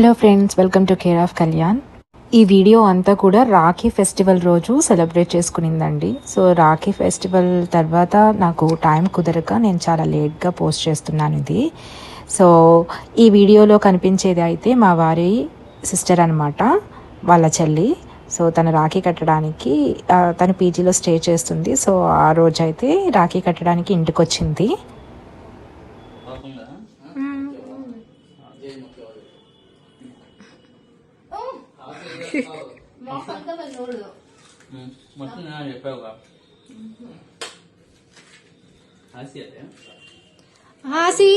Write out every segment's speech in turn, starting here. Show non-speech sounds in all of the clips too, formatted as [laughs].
Hello friends welcome to care of Kalyan ఈ video అంతా కూడా రాఖీ ఫెస్టివల్ రోజు సెలబ్రేట్ చేసుకునిందండి. సో రాఖీ ఫెస్టివల్ తర్వాత నాకు టైం కుదరక నేను చాలా లేట్గా పోస్ట్ చేస్తున్నాను ఇది. సో ఈ వీడియోలో కనిపించేది అయితే మా వారి సిస్టర్ అనమాట వాళ్ళ చెల్లి. సో తను రాఖీ కట్టడానికి తను పీజీలో స్టే చేస్తుంది. సో ఆ రోజు అయితే రాఖీ కట్టడానికి ఇంటికి వచ్చింది మొత్తం నేను చెప్పావుగా. ఆసి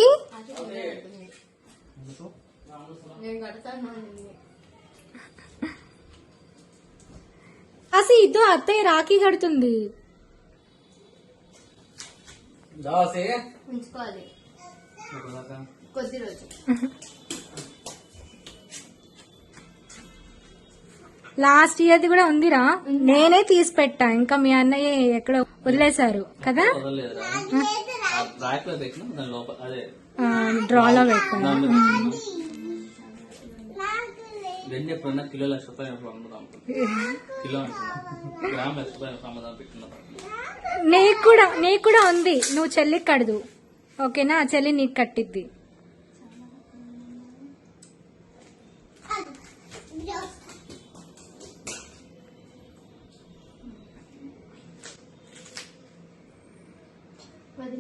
ఆసి ఇద్దు అత్తయ్య రాఖీ కడుతుంది. దాసే ఉంచుకోవాలి. కొద్ది రోజు [laughs] లాస్ట్ ఇయర్ది కూడా ఉందిరా. నేనే తీసి పెట్టా. ఇంకా మీ అన్నయ్య ఎక్కడ వదిలేశారు కదా? డ్రాలో పెట్టాను. దాంట్లో పెట్టిన రెండు ఎప్పుడన్నా కిలో లక్ష రూపాయలు ఎప్పుడు అమ్ముదాం కిలో అంటున్నా. గ్రామ్ లక్ష రూపాయలు ఎప్పుడు అమ్ముదాం పెట్టిన నీకు కూడా నీకు కూడా ఉంది. నువ్వు చెల్లికి కడదు. ఓకేనా? చెల్లి నీకు కట్టిద్ది.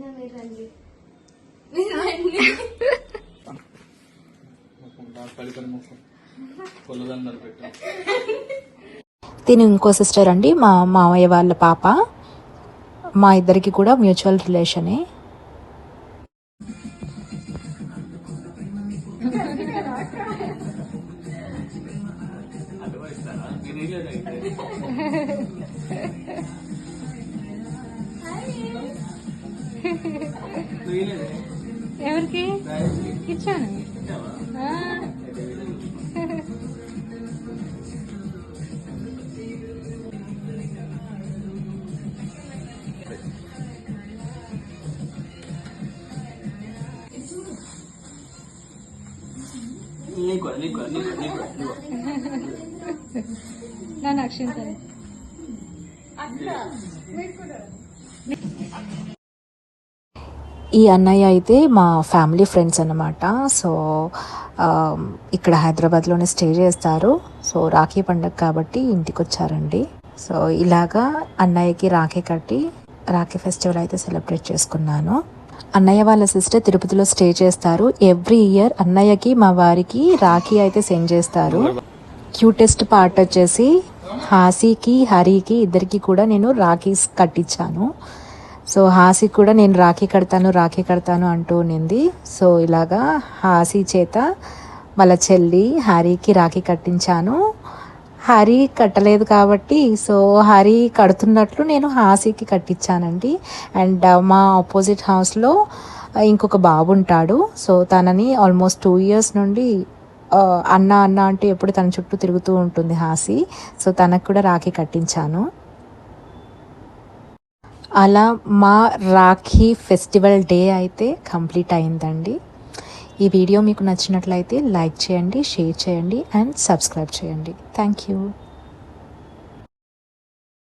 మీరు రండి. తిని ఇంకో సిస్టర్ అండి మా మామయ్య వాళ్ళ పాప. మా ఇద్దరికి కూడా మ్యూచువల్ రిలేషనే ఎవరికి? ఇచ్చాను. ఆ. నీకు నీకు నీకు ఈ అన్నయ్య అయితే మా ఫ్యామిలీ ఫ్రెండ్స్ అన్నమాట. సో ఇక్కడ హైదరాబాద్లోనే స్టే చేస్తారు. సో రాఖీ పండగ కాబట్టి ఇంటికి వచ్చారండి సో ఇలాగా అన్నయ్యకి రాఖీ కట్టి రాఖీ ఫెస్టివల్ అయితే సెలబ్రేట్ చేసుకున్నాను. అన్నయ్య వాళ్ళ సిస్టర్ తిరుపతిలో స్టే చేస్తారు. ఎవ్రీ ఇయర్ అన్నయ్యకి మా వారికి రాఖీ అయితే సెండ్ చేస్తారు. క్యూటెస్ట్ పార్ట్ వచ్చేసి హాసీకి హరికి ఇద్దరికి కూడా నేను రాఖీస్ కట్టించాను. సో హాసి కూడా నేను రాఖీ కడతాను రాఖీ కడతాను అంటూ నింది సో ఇలాగా హాసి చేత వాళ్ళ చెల్లి హరికి రాఖీ కట్టించాను. హరి కట్టలేదు కాబట్టి సో హరి కడుతున్నట్లు నేను హాసీకి కట్టించానండి. అండ్ uh, మా ఆపోజిట్ హౌస్లో uh, ఇంకొక బాబు ఉంటాడు. సో తనని ఆల్మోస్ట్ టూ ఇయర్స్ నుండి uh, అన్న అన్న అంటే ఎప్పుడు తన చుట్టూ తిరుగుతూ ఉంటుంది హాసి. సో తనకు కూడా రాఖీ కట్టించాను. అలా మా రాఖీ ఫెస్టివల్ డే అయితే కంప్లీట్ అయిందండి. ఈ వీడియో మీకు నచ్చినట్లయితే లైక్ చేయండి షేర్ చేయండి అండ్ సబ్స్క్రైబ్ చేయండి. Thank you.